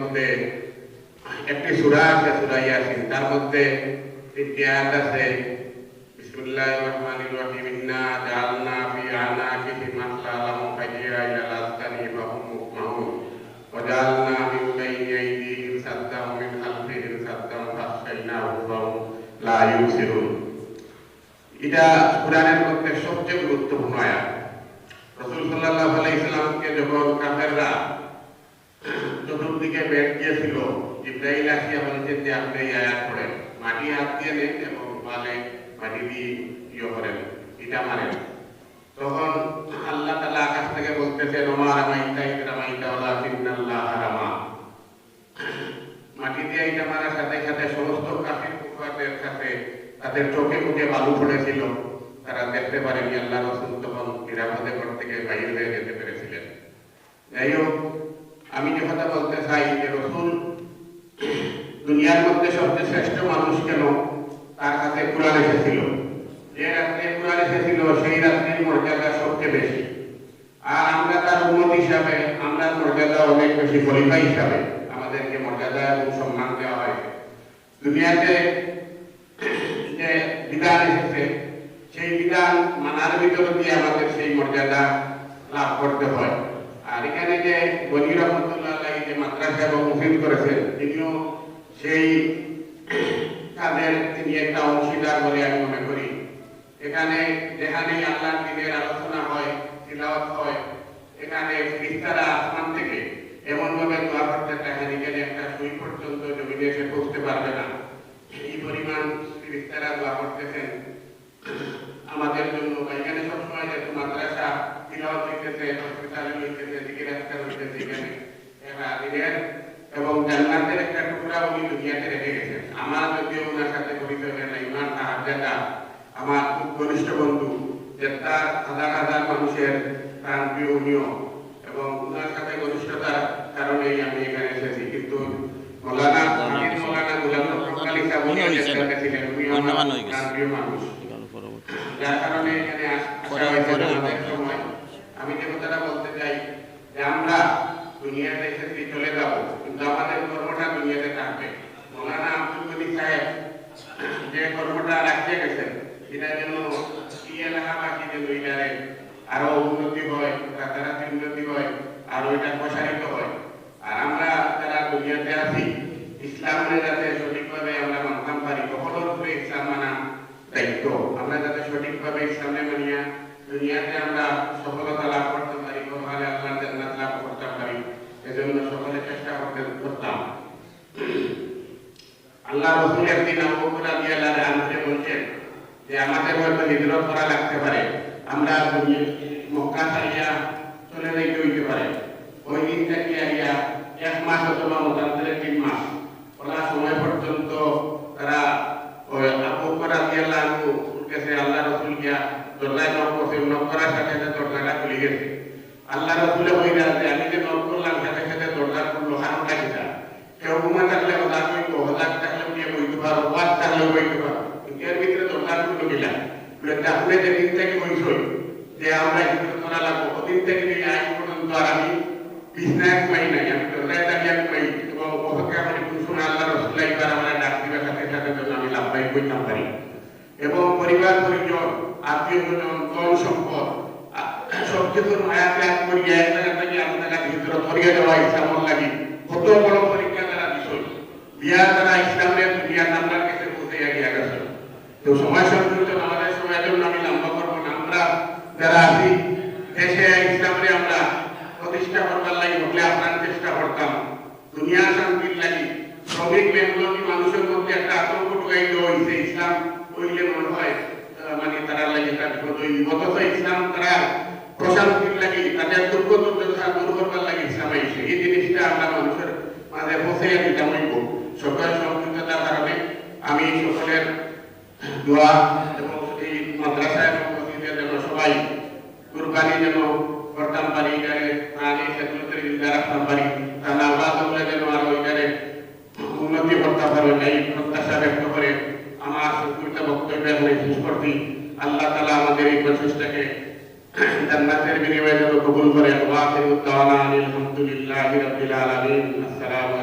মধ্যে একটি সূরা আছে, সূরা ইয়াসিন। তার মধ্যে তিনটি আয়াত আছে, বিসমিল্লাহির রহমানির রহিম, ইন্না জাআলনা ফি আনাকিহিম আসলালাম ফাজিয়া ইলাল আযকানি ফাহুম মুকমাহুন ওয়া জাআলনা মিন বাইনি আইদিহিম সাদ্দাম মিন খালফিহিম সাদ্দাম ফাসসাইনাহুম ফাহুম লা ইউসিরুন এটা কোরআনের মধ্যে সবচেয়ে গুরুত্বপূর্ণ আয়াত। রাসূল সাল্লাল্লাহু আলাইহি সাল্লামকে যখন কাফেররা চতুর্দিকে বেদ দিয়েছিল, ইব্রাহিম আসিয়া বলেছেন যে আপনি এই আয়াত পড়েন। মাটি হাত দিয়ে নেন এবং পালে মাটি দিয়ে ইয়ে করেন। ইটা মারেন তখন আল্লাহ তালা আকাশ থেকে বলতেছেন, ওমা রামাইতা, ইদ রামাইতা ওলা চিন্নাল্লাহ রামা। মাটি দিয়ে ইটা মারার সাথে সাথে সমস্ত কাফির কুফারদের সাথে তাদের চোখে মুখে বালু পড়েছিল। তারা দেখতে পারেনি, আল্লাহ রসুল তখন নিরাপদে ঘর থেকে বাইরে হয়ে যেতে পেরেছিলেন। যাই হোক আমি যে কথা বলতে চাই যে রসুল দুনিয়ার মধ্যে সবচেয়ে শ্রেষ্ঠ মানুষ কেন? তার কাছে কোরআন এসেছিল। যে রাত্রে কোরআন এসেছিল, সেই রাত্রির মর্যাদা সবচেয়ে বেশি। আর আমরা তার উন্নত হিসাবে, আমরা মর্যাদা অনেক বেশি খলিফা হিসাবে আমাদেরকে মর্যাদা এবং সম্মান দেওয়া হয়। দুনিয়াতে যে বিধান এসেছে, সেই বিধান মানার ভিতর দিয়ে আমাদের সেই মর্যাদা লাভ করতে হয়। এখানে যে বনি রহমতুল্লাহ যে মাদ্রাসা এবং মুফিদ করেছেন, তিনিও সেই কাজের তিনি একটা অংশীদার বলে আমি মনে করি। এখানে যেখানেই আল্লাহ দিনের আলোচনা হয়, তিলাওয়াত হয়, এখানে ফিরিস্তারা আসমান থেকে এমন ভাবে দোয়া করতে থাকেন এখানে একটা সুই পর্যন্ত জমিনে এসে পৌঁছতে পারবে না। এই পরিমাণ ফিরিস্তারা দোয়া করতেছেন। আমাদের জন্য বা এখানে সবসময় যেহেতু মাদ্রাসা তিলাওয়াত হইতেছে, হসপিটালে হইতেছে এখানে এরা এবং জান্নাতের একটা টুকরা উনি দুনিয়াতে রেখে গেছেন আমার যদিও ওনার সাথে পরিচয় হয় না ইমান তাহাজ্জাদা আমার খুব ঘনিষ্ঠ বন্ধু যে তার হাজার হাজার মানুষের প্রাণ প্রিয় এবং ওনার সাথে ঘনিষ্ঠতার কারণেই আমি এখানে এসেছি। কিন্তু মৌলানা আমির মৌলানা গুলাম রহমান সাহেব উনি ছিলেন উনি আমার প্রাণ প্রিয় মানুষ। যার কারণে এখানে আসা হয়েছে আমাদের সময় আমি যে কথাটা বলতে চাই যে আমরা দুনিয়াতে এসেছি চলে যাব কিন্তু আমাদের কর্মটা দুনিয়াতে থাকবে মৌলানা আব্দুল গনি সাহেব যে কর্মটা রাখিয়া গেছেন এটা যেন এই এলাকাবাসী যে দুইটারে আরও উন্নতি হয় রাতারাতি উন্নতি হয়, আর ওইটা প্রসারিত হয়। আর আমরা যারা দুনিয়াতে আছি ইসলামের যাতে সঠিকভাবে আমরা মানতাম পারি কখনোর উপরে ইসলাম মানা দায়িত্ব। আমরা যাতে সঠিকভাবে ইসলামে মানিয়া দুনিয়াতে আমরা সফলতা লাভ করতে পারি পরকালে আল্লাহর জান্নাত লাভ করতে পারি এজন্য সকলে চেষ্টা করতে করতাম আল্লাহ রসুল একদিন আবু আনহু বলছেন যে আমাদের হয়তো হিজরত করা লাগতে পারে। আমরা মক্কা ছাড়িয়া চলে যাইতে হইতে পারে? ওই দিন থেকে আইয়া এক মাস অথবা মতান্তরে তিন মাস? ওলা সময় পর্যন্ত তারা ওই আবু বকর রাদিয়াল্লাহু আনহু কাছে আল্লাহ রসুল গিয়া দরজায় নক করছে সাথে সাথে দরজাটা খুলে গেছে। আল্লাহ রসুলে হইরা যে আমি যে নক করলাম সাথে সাথে দরজা খুললো লাগিটা কেউ ঘুমা থাকলে দরজা খুললো গিলা বলে তাহলে যে দিন থেকে বইছই যে আমরা হিজরত করা লাগবো ওদিন থেকে নিয়ে আজ পর্যন্ত আর আমি বিছনায় ঘুমাই নাই আমি দরজায় দাঁড়িয়ে ঘুমাই এবং ওকে আমার কোন সময় আল্লাহ রসুল্লাহ এবার আমার ডাক দিবে সাথে সাথে জন্য আমি লাভবাই বইতাম পারি এবং পরিবার পরিজন আত্মীয় স্বজন ধন সম্পদ আ- সব কিছুর মায়া ত্যাগ করিয়া এক জায়গা থেকে আরেক জায়গা ভিতরে ধরিয়ে দেওয়া ইসলামর লাগি কত বড় পরীক্ষা তারা বিষয় বিয়া তারা ইসলামের দুনিয়ার নাম্বার কাছে পৌঁছে গিয়া গেছে তো সময় সংকীর্ণ আমাদের সময়ের জন্য আমি লম্বা করব না আমরা যারা আছি দেশে ইসলামে আমরা প্রতিষ্ঠা করবার লাগি হলে আপনার চেষ্টা করতাম। দুনিয়া শান্তির লাগি। শ্রমিক মেহনতি মানুষের মধ্যে একটা আতঙ্ক ঢুকাই হয়েছে ইসলাম হইলে মনে হয় মানে তারা লাগে তার বিপদ হইবে অথচ ইসলাম তারা প্রশান্তির লাগি, তাদের দুর্গ দুর্দশা দূর করবার লাগে ইসলাম আইছে। এই জিনিসটা আমরা মানুষের মাঝে পৌঁছে দিতাম হইব। সকল সংযুক্ততার কারণে আমি সকলের দোয়া এবং এই মাদ্রাসা এবং সবাই মসজিদের যেন সম্পানি ইদারে আলী সেকুলতের ইন্দারা সম্পানি আল্লাহ আল্লাহ তোমরা যেন আরও ইদারে উন্নতি করতে পারো এই প্রত্যাশা ব্যক্ত করে। আমার সুকুরতে বক্তব্য হয়ে শেষ করছি। আল্লাহ তালা আমাদের এই প্রচেষ্টাকে জান্নাতের বিনিময়ে যেন কবুল করে। আল্লাহ আলহামদুলিল্লাহ রবিল আলমিন। আসসালাম